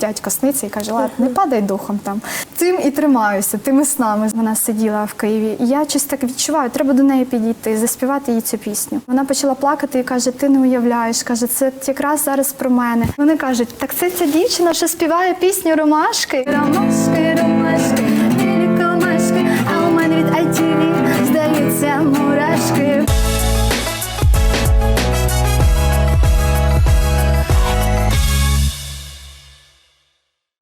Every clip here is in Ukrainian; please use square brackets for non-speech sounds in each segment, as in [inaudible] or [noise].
дядько сниться і каже, ладно, не падай духом там. Тим і тримаюся, тими снами. Вона сиділа в Києві. І я щось так відчуваю, треба до неї підійти, заспівати їй цю пісню. Вона почала плакати і каже: Ти не уявляєш, каже, це якраз зараз про мене. Вони кажуть, так це ця дівчина, що співає пісню Ромашки. Ромашки, ромашки, білі комашки, а у мене від ITV здаються мурашки.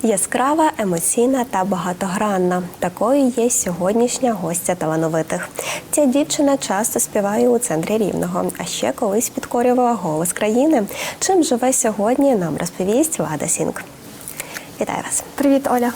Яскрава, емоційна та багатогранна. Такою є сьогоднішня гостя талановитих. Ця дівчина часто співає у центрі рівного, а ще колись підкорювала голос країни. Чим живе сьогодні, нам розповість Лада Сінк. Вітаю вас. Привіт, Оля.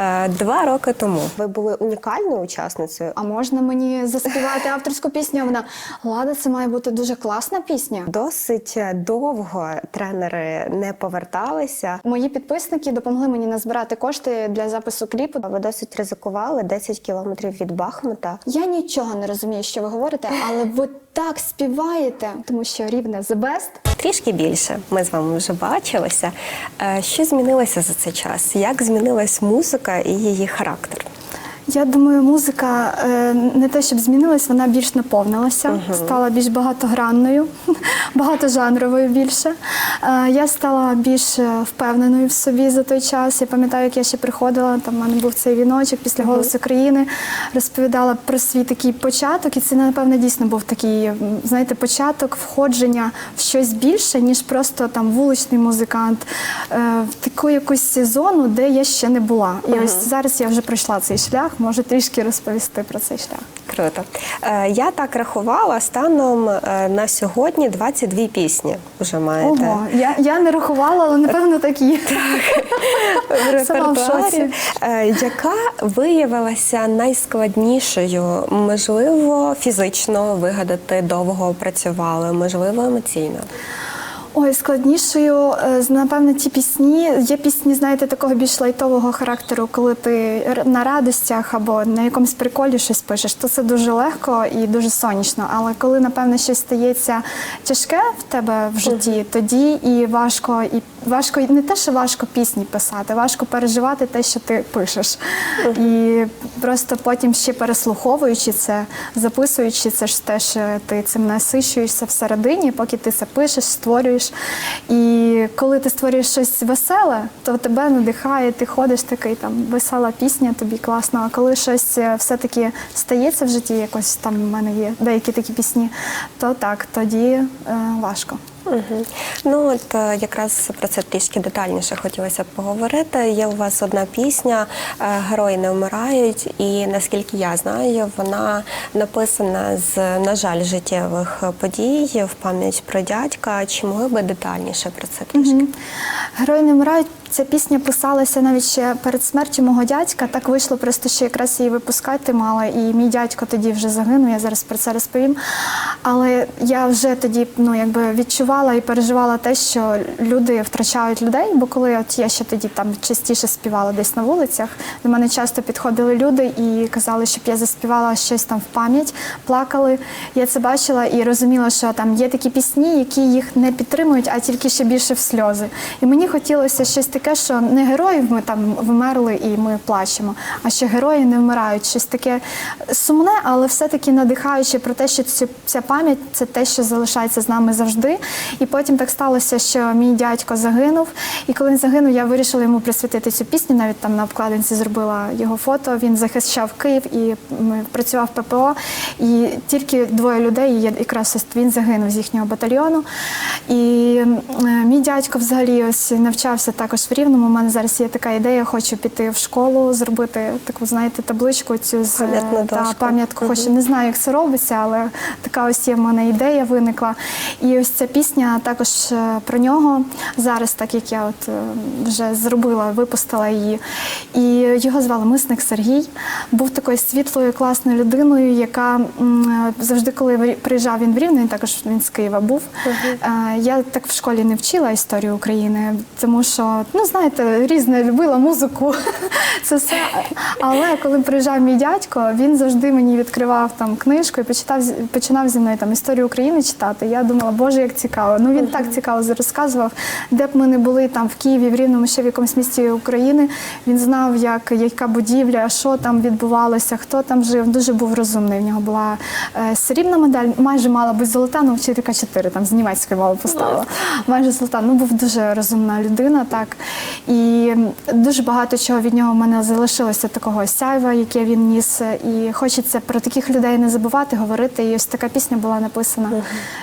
Е, Два роки тому ви були унікальною учасницею. А можна мені заспівати авторську пісню? Вона Лада, це має бути дуже класна пісня. Досить довго тренери не поверталися. Мої підписники допомогли мені назбирати кошти для запису кліпу. Ви досить ризикували 10 кілометрів від Бахмута. Я нічого не розумію, що ви говорите, але ви так співаєте, тому що рівне the best. Трішки більше. Ми з вами вже бачилися. Е, Що змінилося за цей час? Як змінилась музика і її характер? Я думаю, музика е, не те, щоб змінилась, вона більш наповнилася, стала більш багатогранною, [laughs] багатожанровою більше. Е, Я стала більш е, впевненою в собі за той час. Я пам'ятаю, як я ще приходила, там в мене був цей віночок після голосу країни, розповідала про свій такий початок, і це, напевно, дійсно був такий, знаєте, початок входження в щось більше, ніж просто там вуличний музикант, в таку якусь зону, де я ще не була. І ось зараз я вже пройшла цей шлях, можу трішки розповісти про цей шлях. Круто. Е, Я так рахувала станом е, на сьогодні 22 пісні вже маєте. Ого, я, я не рахувала, але напевно так є. [laughs] Сама в репертуарі. Е, Яка виявилася найскладнішою? Можливо, фізично вигадати довго працювали, можливо, емоційно. Ой, складнішою, е, напевно, ті пісні. Є пісні, знаєте, такого більш лайтового характеру, коли ти на радостях або на якомусь приколі щось пишеш, то це дуже легко і дуже сонячно. Але коли, напевно, щось стається тяжке в тебе в житті, тоді і важко, і важко не те, що важко пісні писати, важко переживати те, що ти пишеш. І просто потім ще переслуховуючи це, записуючи це ж теж е, ти цим насичуєшся всередині, поки ти це пишеш, створюєш. І коли ти створюєш щось веселе, то тебе надихає, ти ходиш такий там весела пісня, тобі класно. А коли щось е, все-таки стається в житті, якось там в мене є деякі такі пісні, то так, тоді е, важко. Ну от е, якраз про це трішки детальніше хотілося б поговорити. Є у вас одна пісня е, Герої не вмирають, і наскільки я знаю, вона написана з, на жаль, життєвих подій в пам'ять про дядька. Чи могли би детальніше про це трішки? Герої не вмирають. Ця пісня писалася навіть ще перед смертю мого дядька. Так вийшло просто, що якраз її випускати мала, і мій дядько тоді вже загинув. Я зараз про це розповім. Але я вже тоді ну якби відчувала і переживала те, що люди втрачають людей. Бо коли от я ще тоді там частіше співала десь на вулицях, до мене часто підходили люди і казали, щоб я заспівала щось там в пам'ять, плакали. Я це бачила і розуміла, що там є такі пісні, які їх не підтримують, а тільки ще більше в сльози. І мені хотілося щось таке, що не героїв ми там вмерли і ми плачемо, а що герої не вмирають. Щось таке сумне, але все-таки надихаюче про те, що ця пам'ять це те, що залишається з нами завжди. І потім так сталося, що мій дядько загинув. І коли він загинув, я вирішила йому присвятити цю пісню. Навіть там на обкладинці зробила його фото. Він захищав Київ і працював в ППО. І тільки двоє людей, і якраз ось він загинув з їхнього батальйону. І е, мій дядько взагалі ось навчався також в Рівному. У мене зараз є така ідея, хочу піти в школу, зробити таку, знаєте, табличку цю з та, дошку. пам'ятку. Хочу не знаю, як це робиться, але така ось є в мене ідея виникла. І ось ця пісня також е, про нього зараз, так як я от е, вже зробила, випустила її. І його звали Мисник Сергій. Був такою світлою, класною людиною, яка е, завжди, коли приїжджав він в Рівне, він також він з Києва був. Я так в школі не вчила історію України, тому що, ну знаєте, різне любила музику. [laughs] Це все. Але коли приїжджав мій дядько, він завжди мені відкривав там книжку і почитав починав зі мною там історію України читати. Я думала, боже, як цікаво. Цікаво. Ну він так цікаво розказував, де б ми не були там в Києві, в Рівному, ще в якомусь місті України. Він знав, як яка будівля, що там відбувалося, хто там жив. Дуже був розумний. В нього була е, срібна медаль, майже мала бути золота, але вчителька 4, там з німецької мови поставила. Майже золота. Ну був дуже розумна людина, так і дуже багато чого від нього в мене залишилося такого сяйва, яке він ніс. І хочеться про таких людей не забувати, говорити. І ось така пісня була написана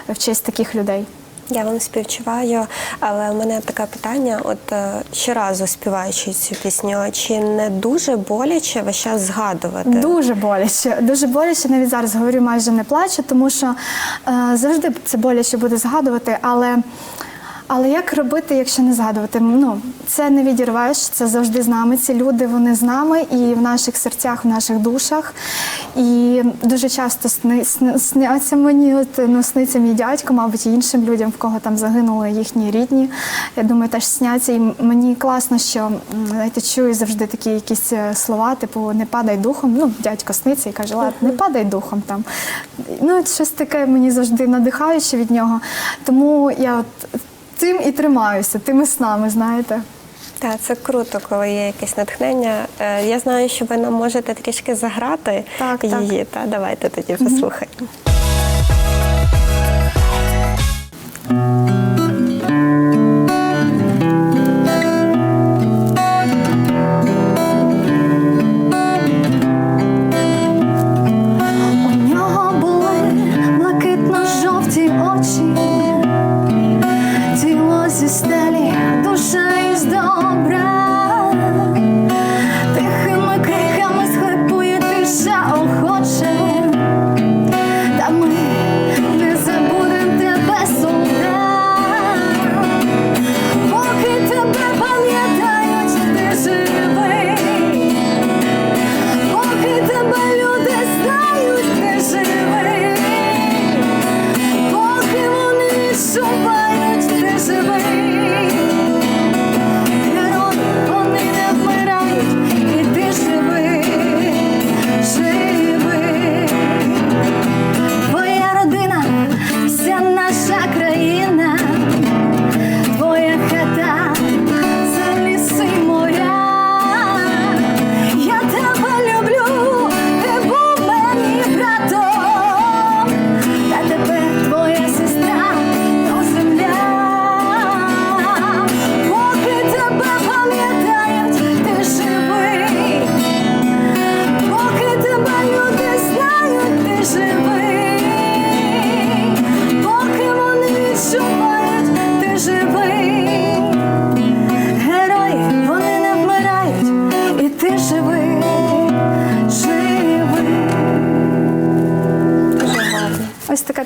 в честь таких людей. Я вам співчуваю, але у мене таке питання: от е, щоразу співаючи цю пісню, чи не дуже боляче весь час згадувати? Дуже боляче. Дуже боляче. Навіть зараз говорю, майже не плачу, тому що е, завжди це боляче буде згадувати, але. Але як робити, якщо не згадувати? Ну це не відірвеш, це завжди з нами. Ці люди вони з нами і в наших серцях, в наших душах. І дуже часто сни, сни- сняться мені, от, ну, сниться мій дядько, мабуть, і іншим людям, в кого там загинули їхні рідні. Я думаю, теж сняться. І мені класно, що знаєте, чую завжди такі якісь е, слова, типу не падай духом. Ну, дядько сниться і каже, ладно, не падай духом там. Ну, щось таке мені завжди надихаюче від нього. Тому я от тим і тримаюся, тими снами, знаєте. Так, це круто, коли є якесь натхнення. Е, Я знаю, що ви нам можете трішки заграти Так, так. її. Та давайте тоді послухаємо.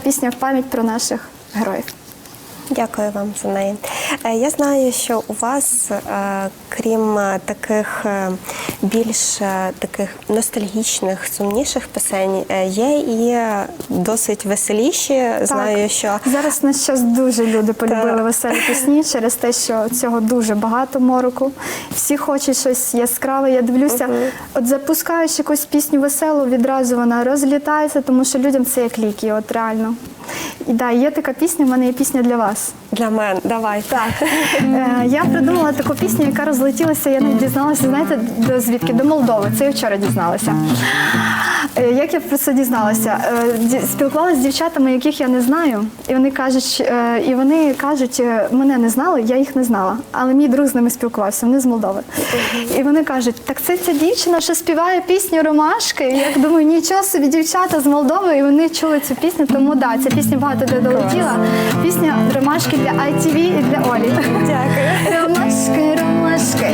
Пісня в пам'ять про наших героїв. Дякую вам за неї. Е, Я знаю, що у вас, е, крім е, таких більш е, таких ностальгічних, сумніших пісень, е, є і досить веселіші. Знаю, що зараз на час дуже люди полюбили Так. веселі пісні через те, що цього дуже багато мороку. Всі хочуть щось яскраве. Я дивлюся, от запускаєш якусь пісню веселу, відразу вона розлітається, тому що людям це як ліки, от реально. І да, є така пісня, в мене є пісня для вас. для мене давай. Так. [laughs] Е, Я придумала таку пісню, яка розлетілася, я не дізналася, знаєте, до звідки? До Молдови. Це я вчора дізналася. Е, Як я про це дізналася? Е, Спілкувалася з дівчатами, яких я не знаю, і вони кажуть, е, і вони кажуть, мене не знали, я їх не знала. Але мій друг з ними спілкувався, вони з Молдови. І вони кажуть, так це ця дівчина, що співає пісню Ромашки. І я думаю, нічого собі дівчата з Молдови, і вони чули цю пісню, тому да, ця пісня багато де долетіла. Пісня Ромашки для ITV і для Олі. Дякую. Ромашки, ромашки,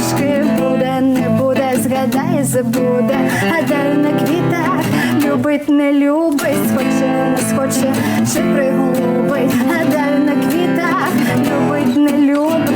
мурашки, буде, не буде, згадай, забуде, гадаю на квітах, любить, не любить, схоче, не схоче, чи пригубить, гадай на квітах, любить, не любить,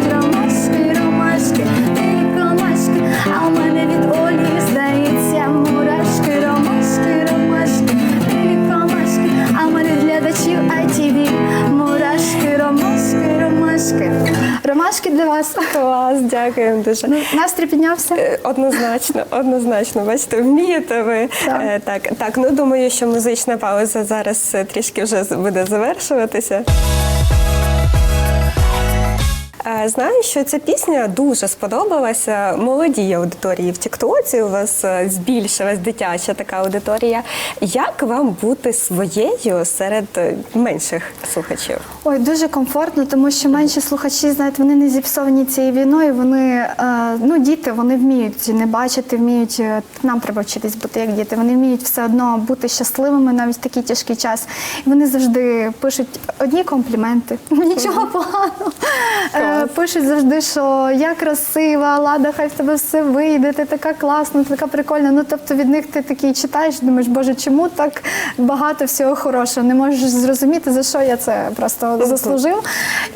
Клас. Клас, дякую дуже. Ну, настрій піднявся. Е, Однозначно, однозначно. Бачите, вмієте ви. Так. Е, Так, так, ну думаю, що музична пауза зараз трішки вже буде завершуватися. Знаю, що ця пісня дуже сподобалася молодій аудиторії в Тіктоці. У вас е, збільшилась дитяча така аудиторія. Як вам бути своєю серед е, менших слухачів? Ой, дуже комфортно, тому що менші слухачі, знаєте, вони не зіпсовані цією війною. Вони е, ну діти, вони вміють не бачити, вміють нам треба вчитись бути як діти. Вони вміють все одно бути щасливими навіть в такий тяжкий час. І вони завжди пишуть одні компліменти, [laughs] нічого поганого. Е, Пишуть завжди, що я красива, лада, хай в тебе все вийде, ти така класна, ти така прикольна. Ну тобто від них ти такий читаєш, думаєш, боже, чому так багато всього хорошого? Не можеш зрозуміти, за що я це просто заслужив.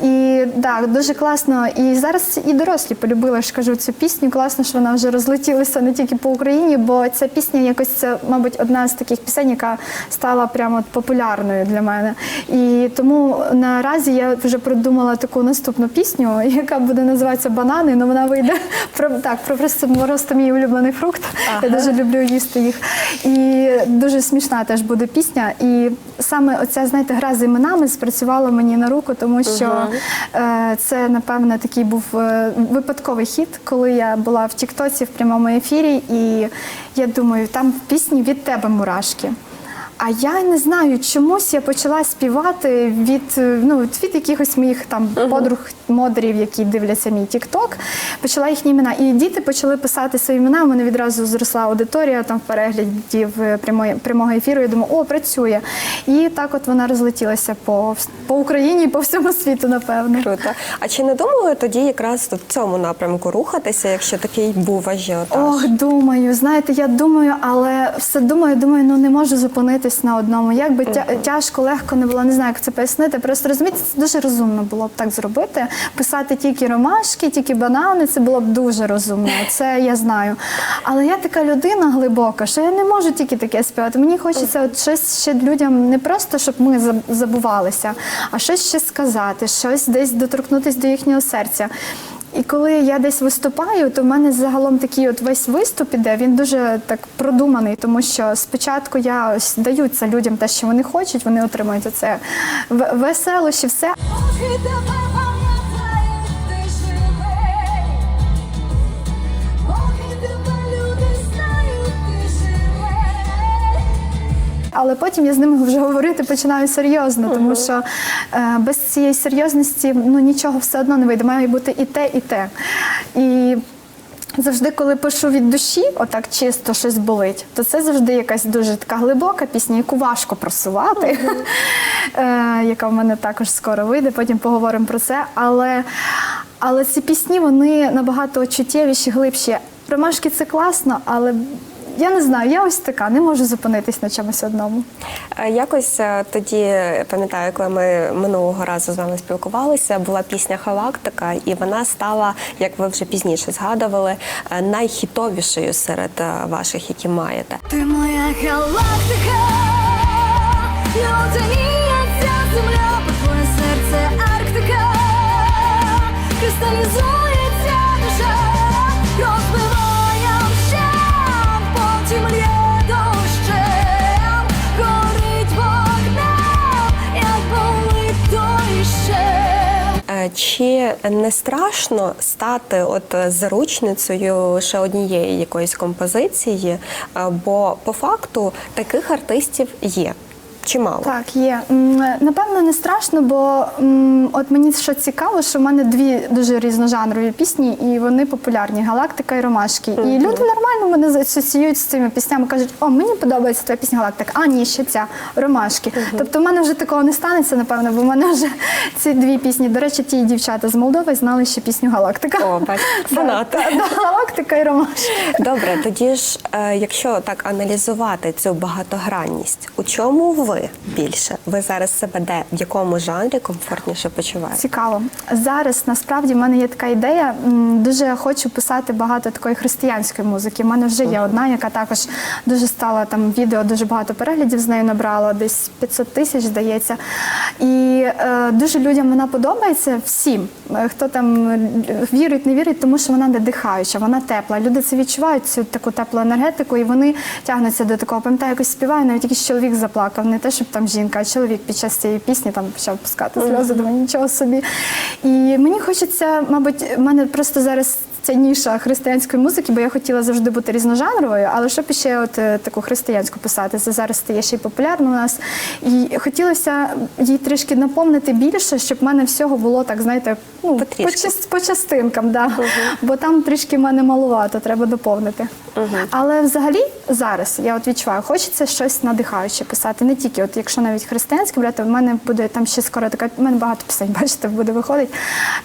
І так, дуже класно. І зараз і дорослі полюбили ж кажу цю пісню. Класно, що вона вже розлетілася не тільки по Україні, бо ця пісня якось це, мабуть, одна з таких пісень, яка стала прямо популярною для мене. І тому наразі я вже придумала таку наступну пісню, [laughs] яка буде називатися Банани. Ну вона вийде [laughs] про так, про просто, просто мій улюблений фрукт. Я дуже люблю їсти їх. І дуже смішна теж буде пісня. І саме оця, знаєте, гра з іменами спрацювала мені на руку, тому що е, це, напевно, такий був е, випадковий хід, коли я була в Тіктоці в прямому ефірі, і я думаю, там в пісні від тебе мурашки. А я не знаю, чомусь я почала співати від е, ну від якихось моїх там подруг модерів, які дивляться мій тікток. Почала їхні імена. І діти почали писати свої імена. У мене відразу зросла аудиторія там в перегляді в прямої прямого ефіру. Я думаю, о, працює. І так от вона розлетілася по, по Україні і по всьому світу, напевно. Круто. А чи не думали тоді якраз в цьому напрямку рухатися, якщо такий був ажіотаж? Ох, думаю, знаєте, я думаю, але все думаю, думаю, ну не можу зупинитись на одному. Як би тя- тяжко, легко не було, не знаю, як це пояснити. Просто розумієте, це дуже розумно було б так зробити. Писати тільки ромашки, тільки банани, це було б дуже розумно. Це я знаю. Але я така людина глибока, що я не можу тільки таке співати. Мені хочеться от щось ще людям не просто, щоб ми заб- забувалися, а щось ще сказати, щось десь доторкнутися до їхнього серця. І коли я десь виступаю, то в мене загалом такий от весь виступ іде, він дуже так продуманий, тому що спочатку я ось даю це людям те, що вони хочуть, вони отримують оце в- веселощі, все. Але потім я з ними вже говорити починаю серйозно, тому що е, без цієї серйозності ну нічого все одно не вийде. Має бути і те, і те. І завжди, коли пишу від душі, отак чисто щось болить, то це завжди якась дуже така глибока пісня, яку важко просувати, [laughs] е, яка в мене також скоро вийде. Потім поговоримо про це. Але, але ці пісні вони набагато чуттєвіші, глибші. Ромашки це класно, але. Я не знаю, я ось така, не можу зупинитись на чомусь одному. Е, Якось е, тоді пам'ятаю, коли ми минулого разу з вами спілкувалися, була пісня Халактика, і вона стала, як ви вже пізніше згадували, е, найхітовішою серед ваших, які маєте. Ти моя галактика, ця земля, твоє серце Арктика, кристалізується Чи не страшно стати от заручницею ще однієї якоїсь композиції? Е, Бо по факту таких артистів є чимало. Так, є. Напевно, не страшно, бо от мені що цікаво, що в мене дві дуже різножанрові пісні, і вони популярні галактика і ромашки. І люди нормально мене асоціюють з цими піснями, кажуть, о, мені подобається твоя пісня Галактика, а ні, ще ця ромашки. Тобто в мене вже такого не станеться, напевно, бо в мене вже [laughs] ці дві пісні. До речі, ті дівчата з Молдови знали ще пісню Галактика. О, бач. [laughs] Галактика і ромашки. Добре, тоді ж, е, якщо так аналізувати цю багатогранність, у чому ви більше? Ви зараз себе де в якому жанрі комфортніше почуваєте? Цікаво. Зараз насправді в мене є така ідея. Дуже хочу писати багато такої християнської музики. У мене вже є одна, яка також дуже стала там відео, дуже багато переглядів з нею набрало, десь 500 тисяч, здається. І е, дуже людям вона подобається всім, е, хто там е, вірить, не вірить, тому що вона надихаюча, вона тепла. Люди це відчувають цю таку теплу енергетику, і вони тягнуться до такого. Пам'ятаю, якось співаю, навіть якийсь чоловік заплакав. Не те, щоб там жінка, а чоловік під час цієї пісні там почав пускати сльози. Думаю, нічого собі. І мені хочеться, мабуть, в мене просто зараз. Ця ніша християнської музики, бо я хотіла завжди бути різножанровою, але щоб ще от е, таку християнську писати, це зараз стає ще й популярно у нас. І хотілося їй трішки наповнити більше, щоб в мене всього було так, знаєте, ну, по, по частинкам, да. бо там трішки в мене малувато, треба доповнити. Але взагалі зараз я от відчуваю, хочеться щось надихаюче писати. Не тільки, от якщо навіть християнське брати, в мене буде там ще скоро така, в мене багато пісень, [laughs] бачите, буде виходить.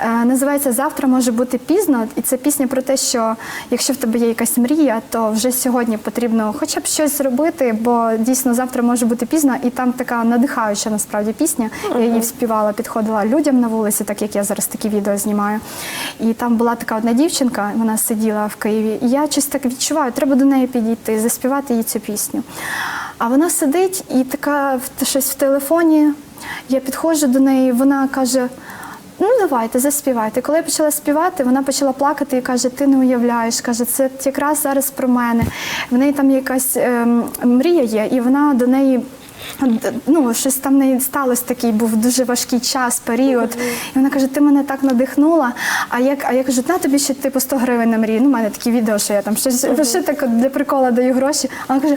Е, називається Завтра може бути пізно. І це пісня про те, що якщо в тебе є якась мрія, то вже сьогодні потрібно хоча б щось зробити, бо дійсно завтра може бути пізно, і там така надихаюча насправді пісня. Я її співала, підходила людям на вулиці, так як я зараз такі відео знімаю. І там була така одна дівчинка, вона сиділа в Києві, і я щось так відчуваю, треба до неї підійти, заспівати їй цю пісню. А вона сидить і така щось в телефоні. Я підходжу до неї, вона каже. Ну, давайте, заспівайте. Коли я почала співати, вона почала плакати і каже: Ти не уявляєш, каже, це якраз зараз про мене. В неї там якась ем, мрія є, і вона до неї. Ну, щось там в неї сталося такий, був дуже важкий час, період. І вона каже: ти мене так надихнула. А я, а я кажу, на тобі ще типу 100 гривень на мрію. Ну, у мене такі відео, що я там щось лише так для прикола даю гроші. А вона каже: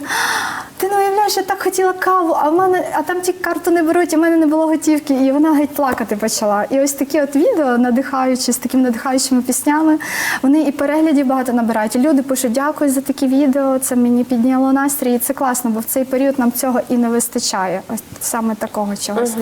ти не уявляєш, я так хотіла каву, а в мене, а там ті карту не беруть, в мене не було готівки. І вона геть плакати почала. І ось такі от відео, надихаючі, з такими надихаючими піснями, вони і переглядів багато набирають. І люди пишуть, дякую за такі відео, це мені підняло настрій. І це класно, бо в цей період нам цього і не вистачає. Ось саме такого чогось.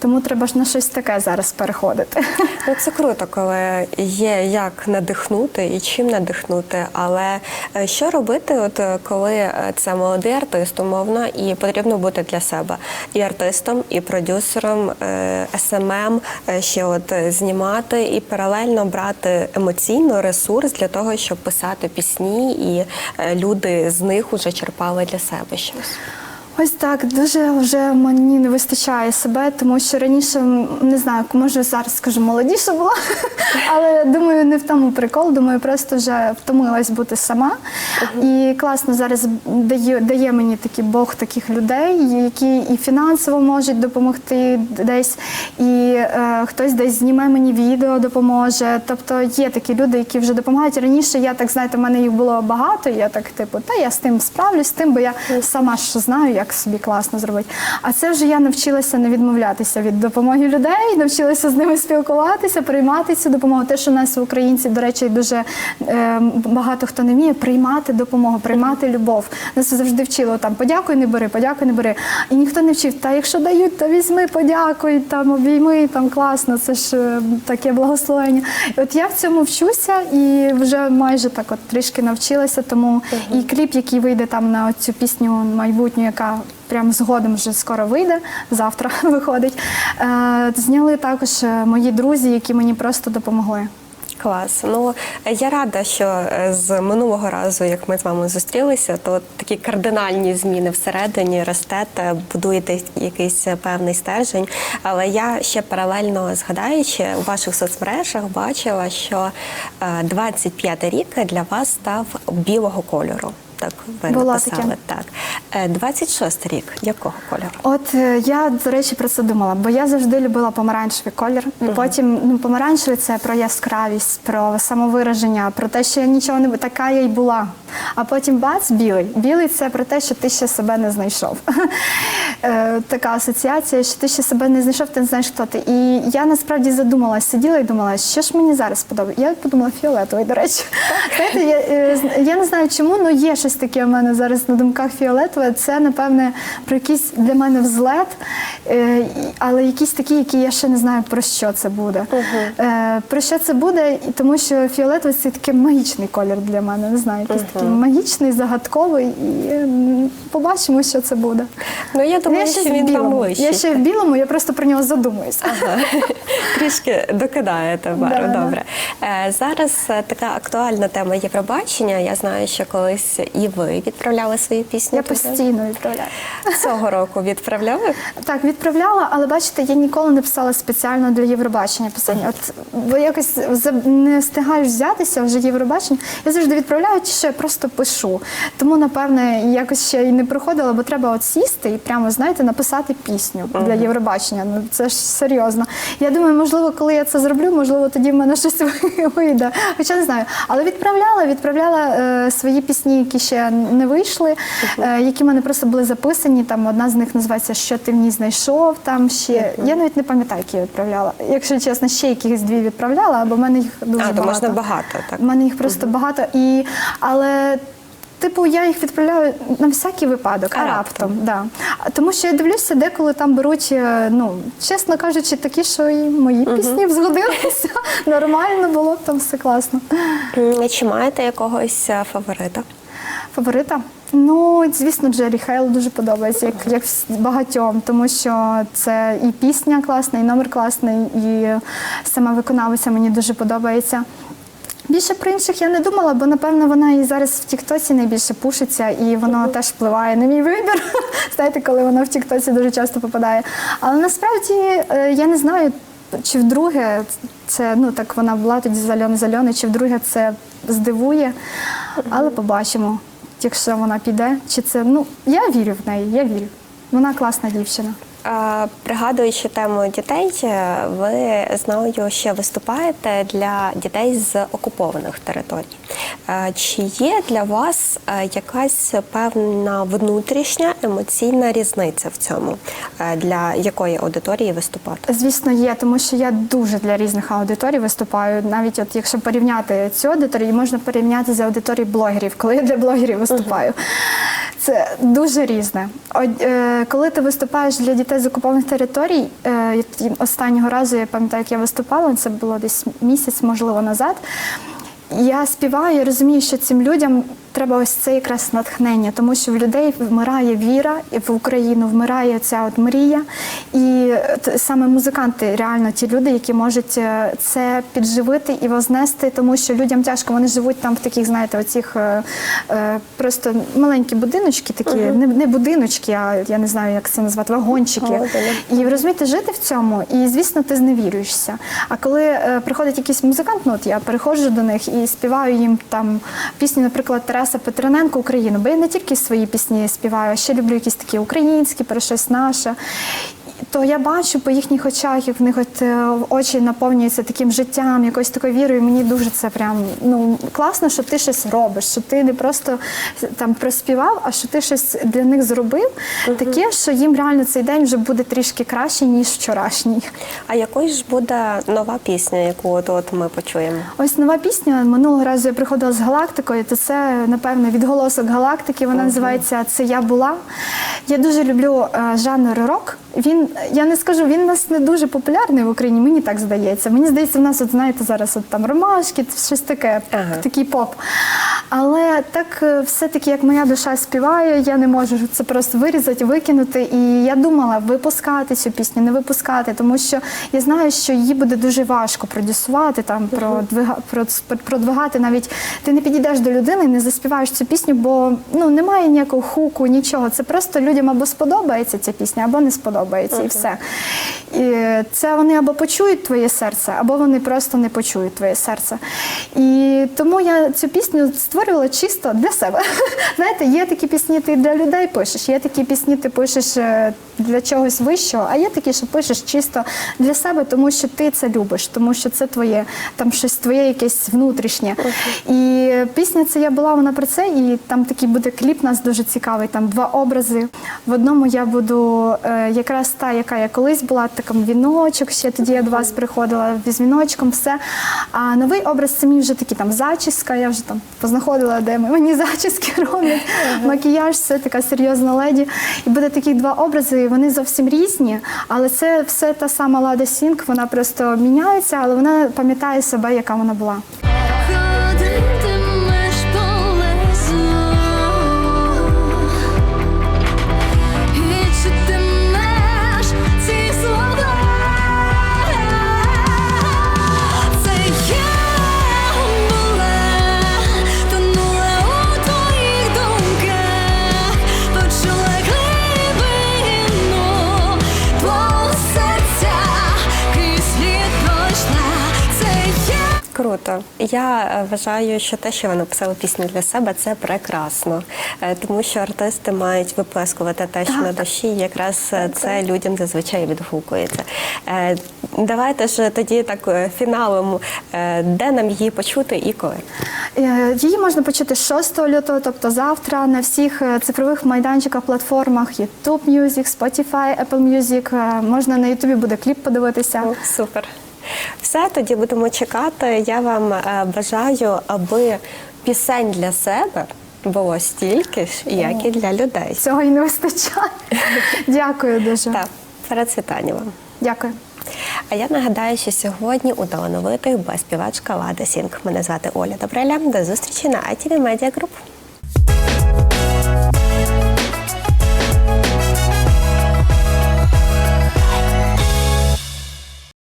Тому треба ж на щось таке зараз переходити. [laughs] Ну, це круто, коли є як надихнути і чим надихнути. Але е, що робити, от е, коли е, це молодий артист, умовно, і потрібно бути для себе і артистом, і продюсером, СММ, е, ще от знімати і паралельно брати емоційно ресурс для того, щоб писати пісні, і люди з них уже черпали для себе щось. Ось так дуже вже мені не вистачає себе, тому що раніше не знаю, може зараз скажу молодіша була, [laughs] але думаю, не в тому прикол. Думаю, просто вже втомилась бути сама. І класно зараз дає, дає мені такий Бог таких людей, які і фінансово можуть допомогти десь, і е, хтось десь зніме мені відео, допоможе. Тобто є такі люди, які вже допомагають. Раніше я так знаєте, в мене їх було багато. Я так, типу, та я з тим справлюсь, з тим, бо я сама ж знаю, як собі класно зробити. А це вже я навчилася не відмовлятися від допомоги людей, навчилася з ними спілкуватися, приймати цю допомогу. Те, що у нас українці, до речі, дуже е, багато хто не вміє приймати допомогу, приймати любов. Нас завжди вчило там подякуй, не бери, подякуй, не бери. І ніхто не вчив, та якщо дають, то візьми, подякуй, там обійми, там класно, це ж е, таке благословення. І от я в цьому вчуся і вже майже так от трішки навчилася. Тому і кліп, який вийде там на цю пісню майбутню, яка прямо згодом вже скоро вийде, завтра [laughs] виходить. Е, зняли також е, мої друзі, які мені просто допомогли. Клас. Ну я рада, що е, з минулого разу, як ми з вами зустрілися, то такі кардинальні зміни всередині ростете, будуєте якийсь певний стержень. Але я ще паралельно згадаючи у ваших соцмережах бачила, що е, 25 рік для вас став білого кольору. Так ви Було написали. таке. Так. Е, 26 рік якого кольору? От е, я, до речі, про це думала, бо я завжди любила помаранчевий колір. І потім ну, помаранчевий це про яскравість, про самовираження, про те, що я нічого не така я й була. А потім бац, білий. Білий це про те, що ти ще себе не знайшов. [laughs] Е, Така асоціація, що ти ще себе не знайшов, ти не знаєш, хто ти. І я насправді задумалась, сиділа і думала, що ж мені зараз подобається. Я подумала фіолетовий, до речі. Знаєте, я, е, я не знаю чому, але є щось таке в мене зараз на думках фіолетове. Це, напевне, про якийсь для мене взлет, е, але якийсь такий, який я ще не знаю про що це буде. Е, Про що це буде, тому що фіолетовий це такий магічний колір для мене. Не знаю, якийсь такий магічний, загадковий. І е, побачимо, що це буде. Ну я думаю, я ще що він білому. лишить. Я ще в білому, я просто про нього задумуюся. [laughs] Трішки докидаєте бару. Да, да. Добре. Е, Зараз така актуальна тема Євробачення. Я знаю, що колись і ви відправляли свої пісні? Я туди? постійно відправляю. цього року відправляли? Так, відправляла, але бачите, я ніколи не писала спеціально для Євробачення пісень. От бо якось не встигаєш взятися вже Євробачення. Я завжди відправляю що я просто пишу. Тому, напевне, якось ще й не проходила, бо треба от сісти і прямо, знаєте, написати пісню для Євробачення. Ну це ж серйозно. Я думаю, можливо, коли я це зроблю, можливо, тоді в мене щось [laughs] вийде. Хоча не знаю. Але відправляла, відправляла е, свої пісні, які ще не вийшли, е, які в мене просто були записані. Там одна з них називається Що ти в ній знайшов. Там ще я навіть не пам'ятаю, які я відправляла. Якщо чесно, ще якихось дві відправляла, бо в мене їх дуже А, то багато. можна багато, так. У мене їх просто багато. І, але Типу, я їх відправляю на всякий випадок, а, А раптом. Да. Тому що я дивлюся, деколи там беруть, е, ну, чесно кажучи, такі, що і мої пісні б згодилися. [laughs] Нормально було б там все класно. Чи маєте якогось е, фаворита? Фаворита? Ну, звісно, Джері Хейл дуже подобається, як, як багатьом, тому що це і пісня класна, і номер класний, і сама виконавиця мені дуже подобається. Більше про інших я не думала, бо напевно вона і зараз в Тіктоці найбільше пушиться, і воно теж впливає на мій вибір. [laughs] Знаєте, коли воно в Тіктоці дуже часто попадає. Але насправді е, я не знаю, чи вдруге це ну так вона була тоді з Альони з Альони, чи вдруге це здивує, але побачимо, якщо вона піде, чи це ну я вірю в неї, я вірю. Вона класна дівчина. Пригадуючи тему дітей, е, ви знаю, що виступаєте для дітей з окупованих територій. Е, Чи є для вас е, якась певна внутрішня емоційна різниця в цьому? Е, Для якої аудиторії виступати? Звісно, є, тому що я дуже для різних аудиторій виступаю. Навіть от якщо порівняти цю аудиторію, можна порівняти з аудиторією блогерів, коли я для блогерів виступаю. Це дуже різне. От, е, коли ти виступаєш для дітей з окупованих територій, е, останнього разу я пам'ятаю, як я виступала, це було десь місяць, можливо, назад. Я співаю і розумію, що цим людям треба ось це якраз натхнення, тому що в людей вмирає віра, і в Україну вмирає ця от мрія. І саме музиканти реально ті люди, які можуть е, це підживити і вознести, тому що людям тяжко, вони живуть там в таких, знаєте, оцих е, е, просто маленькі будиночки, такі, не, не будиночки, а я не знаю, як це назвати, вагончики. Вагони. І розумієте, жити в цьому, і звісно, ти зневірюєшся. А коли е, приходить якийсь музикант, ну от я переходжу до них і співаю їм там пісні, наприклад, Тараса Петрененко Україну, бо я не тільки свої пісні співаю, а ще люблю якісь такі українські, про щось наше. То я бачу по їхніх очах, як в них от е, очі наповнюються таким життям, якоюсь такою вірою. Мені дуже це прям ну класно, що ти щось робиш, що ти не просто там проспівав, а що ти щось для них зробив, таке, що їм реально цей день вже буде трішки краще ніж вчорашній. А якою ж буде нова пісня, яку от, от ми почуємо? Ось нова пісня. Минулого разу я приходила з галактикою, то це напевно відголосок галактики. Вона називається Це я була. Я дуже люблю е, жанр рок. Він я не скажу, він у нас не дуже популярний в Україні. Мені так здається. Мені здається, в нас от знаєте зараз от там ромашки, щось таке, Ага. такий поп. Але так е, все-таки, як моя душа співає, я не можу це просто вирізати, викинути. І я думала випускати цю пісню, не випускати, тому що я знаю, що її буде дуже важко продюсувати, там продвига, про- продвигати. Навіть ти не підійдеш до людини, не заспіваєш цю пісню, бо ну немає ніякого хуку, нічого. Це просто людям або сподобається ця пісня, або не сподобається, і все. І це вони або почують твоє серце, або вони просто не почують твоє серце. І тому я цю пісню створювала чисто для себе. [laughs] Знаєте, є такі пісні, ти для людей пишеш, є такі пісні, ти пишеш е, для чогось вищого, а є такі, що пишеш чисто для себе, тому що ти це любиш, тому що це твоє, там щось твоє якесь внутрішнє. І пісня це я була вона про це, і там такий буде кліп нас дуже цікавий. Там два образи. В одному я буду е, якраз та, яка я колись була, таким віночок. Ще тоді я до вас приходила з віночком, все. А новий образ це мій вже такий там зачіска. Я вже там познаходила, де мені зачіски [laughs] роблять, макіяж, все така серйозна леді. І буде такі два образи. Вони зовсім різні, але це все та сама Лада Сінк. Вона просто міняється, але вона пам'ятає себе, яка вона була. Круто. Я е, вважаю, що те, що ви написали пісню для себе, це прекрасно, Е, тому що артисти мають виплескувати те, що Так. на душі. Якраз е, це людям зазвичай відгукується. Давайте ж тоді так фіналом, де нам її почути і коли. Її можна почути 6 лютого, тобто завтра, на всіх цифрових майданчиках, платформах YouTube Music, Spotify, Apple Music. Можна на YouTube буде кліп подивитися. О, супер. Все, тоді будемо чекати. Я вам е, бажаю, аби пісень для себе було стільки ж, як і для людей. Цього і не вистачає. [laughs] Дякую дуже. Так, процвітання вам. Дякую. А я нагадаю, що сьогодні у талановитих була співачка Лада Сінг. Мене звати Оля Добреля. До зустрічі на ITV Media Group.